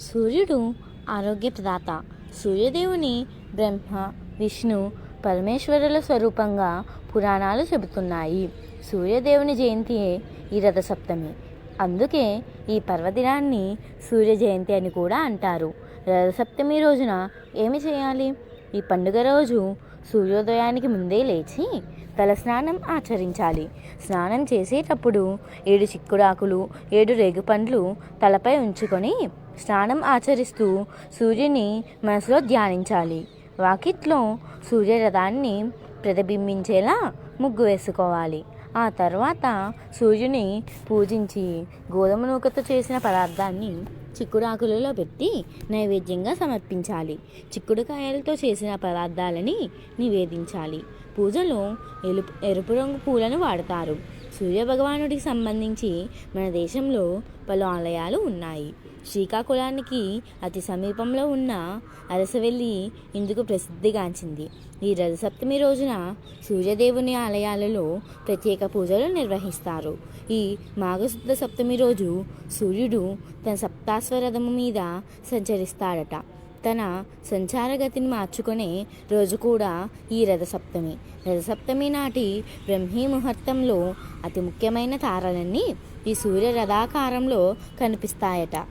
సూర్యుడు ఆరోగ్య ప్రదాత సూర్యదేవుని బ్రహ్మ విష్ణు పరమేశ్వరుల స్వరూపంగా పురాణాలు చెబుతున్నాయి. సూర్యదేవుని జయంతియే ఈ రథసప్తమి. అందుకే ఈ పర్వదినాన్ని సూర్య జయంతి అని కూడా అంటారు. రథసప్తమి రోజున ఏమి చేయాలి? ఈ పండుగ రోజు సూర్యోదయానికి ముందే లేచి తలస్నానం ఆచరించాలి. స్నానం చేసేటప్పుడు ఏడు చిక్కుడాకులు ఏడు రేగుపండ్లు తలపై ఉంచుకొని స్నానం ఆచరిస్తూ సూర్యుని మనసులో ధ్యానించాలి. వాకిట్లో సూర్యరథాన్ని ప్రతిబింబించేలా ముగ్గు వేసుకోవాలి. ఆ తర్వాత సూర్యుని పూజించి గోధుమ నూకతో చేసిన పదార్థాన్ని చిక్కుడాకులలో పెట్టి నైవేద్యంగా సమర్పించాలి. చిక్కుడుకాయలతో చేసిన పదార్థాలని నివేదించాలి. పూజలో ఎలుపు ఎరుపు రంగు పూలను వాడతారు. సూర్యభగవానుడికి సంబంధించి మన దేశంలో పలు ఆలయాలు ఉన్నాయి. శ్రీకాకుళానికి అతి సమీపంలో ఉన్న అరసవెల్లి ఇందుకు ప్రసిద్ధిగాంచింది. ఈ రథసప్తమి రోజున సూర్యదేవుని ఆలయాలలో ప్రత్యేక పూజలు నిర్వహిస్తారు. ఈ మాఘశుద్ధ సప్తమి రోజు సూర్యుడు తన సప్తాశ్వరథము మీద సంచరిస్తాడట. తన సంచారగతిని మార్చుకునే రోజు కూడా ఈ రథసప్తమి. రథసప్తమి నాటి బ్రహ్మీ ముహూర్తంలో అతి ముఖ్యమైన తారలన్నీ ఈ సూర్య రథాకారంలో కనిపిస్తాయట.